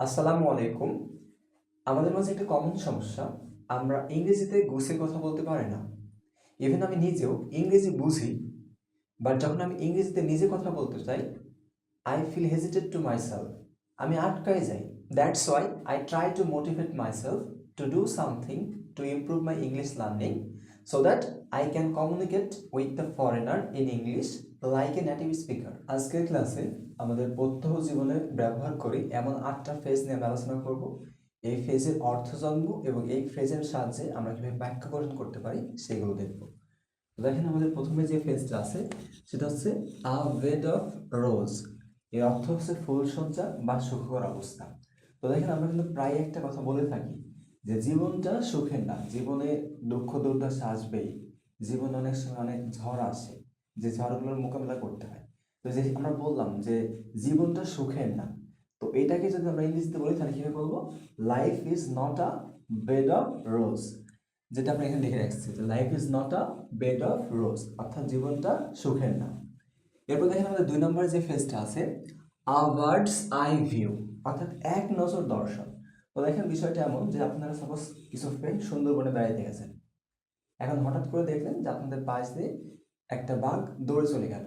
আসসালামু আলাইকুম। আমাদের মাঝে একটা কমন সমস্যা, আমরা ইংরেজিতে গুছিয়ে কথা বলতে পারি না। ইভেন আমি নিজেও ইংরেজি বুঝি বাট যখন আমি ইংরেজিতে নিজে কথা বলতে চাই I feel hesitated to myself আমি আটকায় যাই। That's why I try to motivate myself to do something to improve my English learning so that I can communicate with the foreigner in English like a native speaker আজকের ক্লাসে আমাদের প্রত্যহ জীবনে ব্যবহার করি এমন আটটা ফ্রেজ নিয়ে আলোচনা করব। এই ফ্রেজের অর্থ জানব এবং এই ফ্রেজের সাহায্যে আমরা কীভাবে বাক্যকরণ করতে পারি সেগুলো দেখব। দেখেন আমাদের প্রথমে যে ফ্রেজটা আছে, সেটা হচ্ছে আ বেড অফ রোজ। এর অর্থ হচ্ছে ফুলসজ্জা বা সুখকর অবস্থা। তো দেখেন আমরা কিন্তু প্রায় একটা কথা বলে থাকি যে জীবনটা সুখের না, জীবনে দুঃখ দুর্দশা আসবেই। জীবনে অনেক সময় অনেক ঝড় আসে, যে ঝড়গুলোর মোকাবেলা করতে হয়। তো যে আমরা বললাম যে জীবনটা সুখের না, তো এটাকে যদি আমরা ইংরেজিতে বলি, তাহলে কীভাবে বলব? Life is not a bed of rose যেটা আমরা এখানে লিখে রাখছি যে life is not a bed of rose অর্থাৎ জীবনটা সুখের না। এরপর দেখেন আমাদের দুই নম্বর যে ফেজটা আছে আ ওয়ার্ডস আই ভিউ, অর্থাৎ এক নজর দর্শন। তো দেখেন বিষয়টা এমন যে আপনারা সাপোজ কিছু ফ্রেন্ড সুন্দরবনে বেড়াইতে গেছেন। এখন হঠাৎ করে দেখলেন যে আপনাদের পাশ দিয়ে একটা বাঘ দৌড়ে চলে গেল।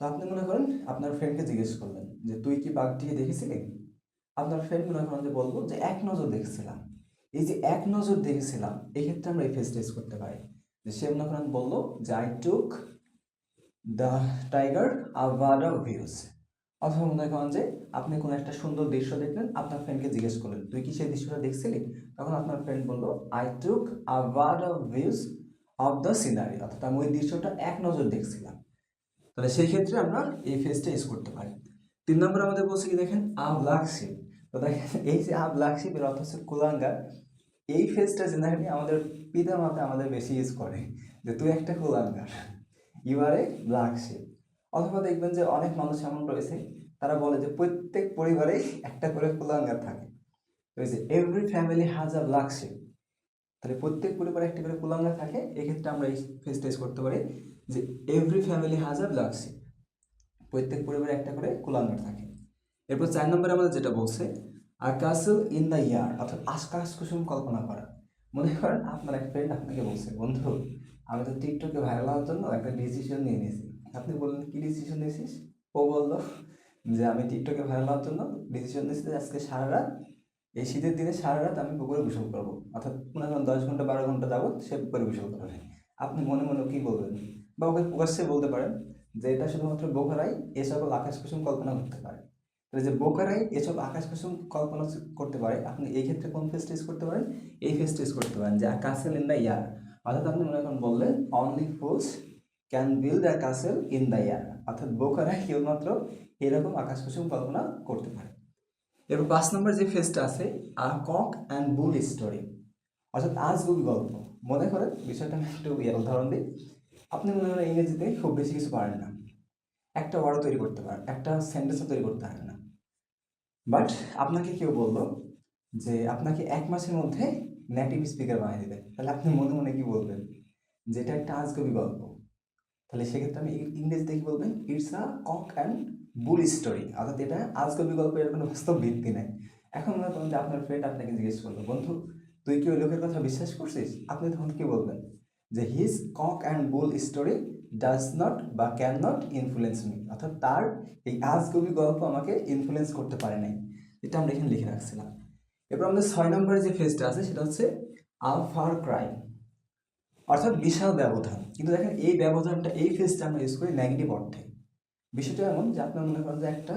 তো আপনি মনে করেন আপনার ফ্রেন্ডকে জিজ্ঞেস করলেন যে, তুই কি বাঘটিকে দেখেছিলি? আপনার ফ্রেন্ড মনে করেন যে, বলব যে, এক নজর দেখছিলাম। এই যে এক নজর দেখেছিলাম, এক্ষেত্রে আমরা এই ফেস টেস করতে পারি। যে সে মনে করেন বলল যে আই টুক দ্য টাইগার আভাডা ভিউজ অথবা মনে করেন যে আপনি কোনো একটা সুন্দর দৃশ্য দেখলেন, আপনার ফ্রেন্ডকে জিজ্ঞেস করলেন, তুই কি সেই দৃশ্যটা দেখছিলি? তখন আপনার ফ্রেন্ড বলল আই টুক আভাডা ভিউজ অফ দ্য সিনারি অর্থাৎ আমি ওই দৃশ্যটা এক নজর দেখছিলাম। তাহলে সেই ক্ষেত্রে আমরা এই ফেজটা ইউজ করতে পারি। তিন নম্বর আমাদের বলছে কি দেখেন আব লাগছে তো দেখেন, এই যে আব লাগছে এর অর্থ হচ্ছে কুলাঙ্গার, এই ফেজটা জেনারেলি আমাদের পিতা মাতা আমাদের বেশি ইউজ করে, যে তুই একটা কুলাঙ্গার ইউ আর এ লাগছে অথবা দেখবেন যে অনেক মানুষ এমন রয়েছে, তারা বলে যে প্রত্যেক পরিবারে একটা করে কুলাঙ্গার থাকে। যে এভরি ফ্যামিলি হ্যাজ আ লাগছে তাহলে প্রত্যেক পরিবারে একটা করে কুলাঙ্গার থাকে, এক্ষেত্রে আমরা এই ফেজটা ইউজ করতে পারি যে every family has a black sheep প্রত্যেক পরিবারে একটা করে কুলাঙ্গার থাকে। এরপর চার নম্বরে আমাদের যেটা বলছে আর কাসল ইন দ্য ইয়ার অর্থাৎ আকাশ কুসুম কল্পনা করা। মনে করেন আপনার এক ফ্রেন্ড আপনাকে বলছে, বন্ধু, আমি তো টিকটকে ভাইরাল হওয়ার জন্য একটা ডিসিশন নিয়ে নিয়েছি। আপনি বললেন, কি ডিসিশন নিয়েছিস? ও বলল যে, আমি টিকটকে ভাইরাল হওয়ার জন্য ডিসিশন নিয়েছি আজকে সারা রাত, এই শীতের দিনে সারা রাত আমি পুকুরে গোসল করব। অর্থাৎ মনে করেন দশ ঘণ্টা বারো ঘণ্টা যাবত সে পুকুরে গোসল করবে আপনি মনে মনে কি বলবেন? বা ওকে প্রকাশ্যে বলতে পারেন যে, এটা শুধুমাত্র বোকারাই এ সকল আকাশ কুসুম কল্পনা করতে পারে। তাহলে যে বোকারাই এসব আকাশ কুসুম কল্পনা করতে পারে, আপনি এই ক্ষেত্রে কোন ফেস টেস্ট করতে পারেন? এই ফেস টেস্ট করতে পারেন যে কাসেল ইন ইয়ার। অর্থাৎ আপনি মনে করেন বললেন only fools can build the castle in the air অর্থাৎ বোকারাই কেবলমাত্র এরকম আকাশ কুসুম কল্পনা করতে পারে। এরপর পাঁচ নম্বর যে ফেসটা আছে, a cock and bull story অর্থাৎ আজগুবি গল্প। মনে করেন, বিষয়টা আমি একটু উদাহরণ দিই। আপনি মনে করেন ইংরেজিতে খুব বেশি কিছু পারেন না। একটা ওয়ার্ড তৈরি করতে পারেন, একটা সেন্টেন্সও তৈরি করতে পারেন না। বাট আপনাকে কেউ বলল যে, আপনাকে এক মাসের মধ্যে নেটিভ স্পিকার বানিয়ে দেবে। তাহলে আপনি মনে মনে কি বলবেন? যে এটা একটা আজগবি গল্প। তাহলে সেক্ষেত্রে আমি ইংরেজিতে কি বলবেন it's a cock and bull story অর্থাৎ এটা আজগবি গল্পের কোনো বাস্তব ভিত্তি নেই। এখন করেন যে আপনার ফ্রেন্ড আপনাকে জিজ্ঞেস করল, বন্ধু, তুই কি ওই লোকের কথা বিশ্বাস করছিস? আপনি তখন কি বলবেন? যে his cock and bull story does not বা ক্যান নট ইনফ্লুয়েন্স মি অর্থাৎ তার এই আজগবি গল্প আমাকে ইনফ্লুয়েন্স করতে পারে নাই। এটা আমরা এখানে লিখে রাখছিলাম। এরপর আমাদের ছয় নম্বরে যে ফেজটা আছে, সেটা হচ্ছে আ ফার ক্রাই অর্থাৎ বিশাল ব্যবধান। কিন্তু দেখেন, এই ব্যবধানটা, এই ফেজটা আমরা ইউজ করি নেগেটিভ অর্থে বিষয়টা এমন যে আপনার মনে করেন যে একটা,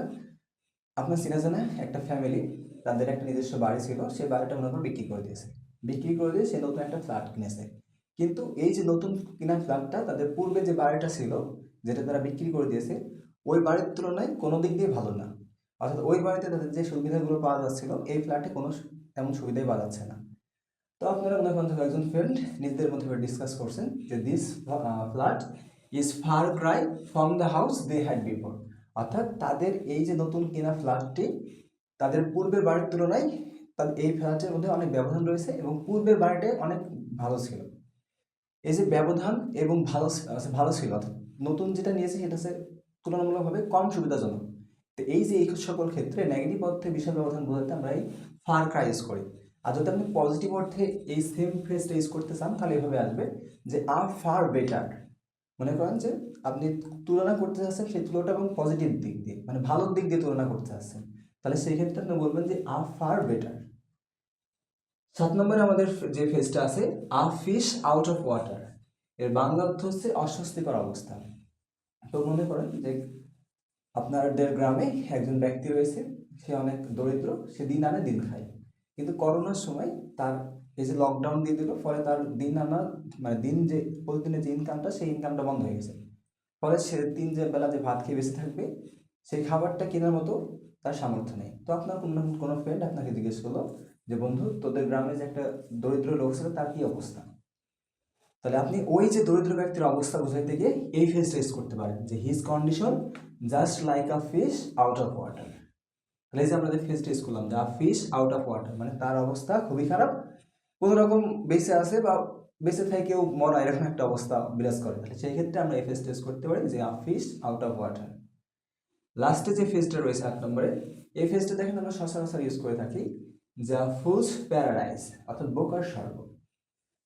আপনার চেনা জানা একটা ফ্যামিলি তাদের একটা নিজস্ব বাড়ি ছিল সেই বাড়িটা মনে করেন বিক্রি করে দিয়েছে। বিক্রি করে দিয়ে সে নতুন একটা ফ্ল্যাট কিনেছে। কিন্তু এই যে নতুন কিনা ফ্ল্যাটটা তাদের পূর্বে যে বাড়িটা ছিল, যেটা তারা বিক্রি করে দিয়েছে, ওই বাড়ির তুলনায় কোনো দিক দিয়ে ভালো না। অর্থাৎ ওই বাড়িতে তাদের যে সুবিধাগুলো পাওয়া যাচ্ছিল, এই ফ্ল্যাটে কোনো তেমন সুবিধাই পাওয়া যাচ্ছে না। তো আপনারা মনে করেন একজন ফ্রেন্ড নিজেদের মধ্যে ডিসকাস করছেন যে this flat is far cry from the house they had before অর্থাৎ তাদের এই যে নতুন কেনা ফ্ল্যাটটি তাদের পূর্বের বাড়ির তুলনায় তাদের এই ফ্ল্যাটের মধ্যে অনেক ব্যবধান রয়েছে এবং পূর্বের বাড়িটাই অনেক ভালো ছিল। এই যে ব্যবধান এবং ভালো ভালো ছিল, অর্থাৎ নতুন যেটা নিয়েছে সেটা হচ্ছে তুলনামূলকভাবে কম সুবিধাজনক। তো এই যে এই সকল ক্ষেত্রে নেগেটিভ অর্থে বিশাল ব্যবধান বোঝাতে আমরা এই ফার ক্রাই ইউজ করি। আর যদি আপনি পজিটিভ অর্থে এই সেম ফ্রেজটা ইউজ করতে চান, তাহলে এভাবে আসবে যে আর ফার বেটার মনে করেন যে, আপনি তুলনা করতে চাচ্ছেন সেই তুলনাটা এবং পজিটিভ দিক দিয়ে মানে ভালোর দিক দিয়ে তুলনা করতে চাচ্ছেন। তাহলে সেই ক্ষেত্রে আপনি বলবেন যে আ ফার বেটার সাত নম্বরে আমাদের যে ফেজটা আছে a fish out of water এর বাংলা অর্থ হচ্ছে অস্বস্তিকর অবস্থা। তো মনে করেন যে, আপনাদের গ্রামে একজন ব্যক্তি রয়েছে, সে অনেক দরিদ্র, সে দিন আনে, দিন খায়। কিন্তু করোনার সময় তার এই যে লকডাউন দিয়ে দিল, ফলে তার দিন আনা মানে দিন যে, প্রতিদিনের যে ইনকামটা সেই ইনকামটা বন্ধ হয়ে গেছে। ফলে সে তিন যে বেলা যে ভাত খেয়ে বেঁচে থাকবে, সেই খাবারটা কেনার মতো তার সামর্থ্য নেই। তো আপনার কোনো কোনো ফ্রেন্ড আপনাকে জিজ্ঞেস করল যে, বন্ধু, তোদের গ্রামে যে একটা দরিদ্র লোক ছিল, তার কি অবস্থা? তাহলে আপনি ওই যে দরিদ্র ব্যক্তির অবস্থা বোঝাইতে গিয়ে এই ফেস ইউজ করতে পারেন যে his condition just like a fish out of water তাহলে এই যে আমরা যে ফেসটা ইউজ করলাম, যা ফিশ আউট অফ ওয়াটার মানে তার অবস্থা খুবই খারাপ। কোনো রকম বেঁচে আছে বা বেঁচে থেকেও মরা, এরকম একটা অবস্থা বিরাজ করে। তাহলে সেই ক্ষেত্রে আমরা এই ফেসটা ইউজ করতে পারি যে a fish out of water লাস্টে যে ফেসটা রয়েছে আট নম্বরে, এই ফেসটা দেখেন আমরা সচরাচর ইউজ করে থাকি, যা ফুলস প্যারাডাইস অর্থাৎ বোকার স্বর্গ।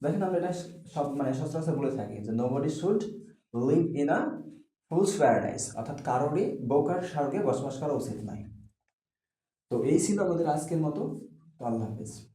দেখেন আমরা এটা সব মানে সচরাচর বলে থাকি যে nobody should live in a fool's paradise অর্থাৎ কারোরই বোকার স্বর্গে বসবাস করা উচিত নয়। তো এই ছিল আমাদের আজকের মতো। আল্লাহ হাফিজ।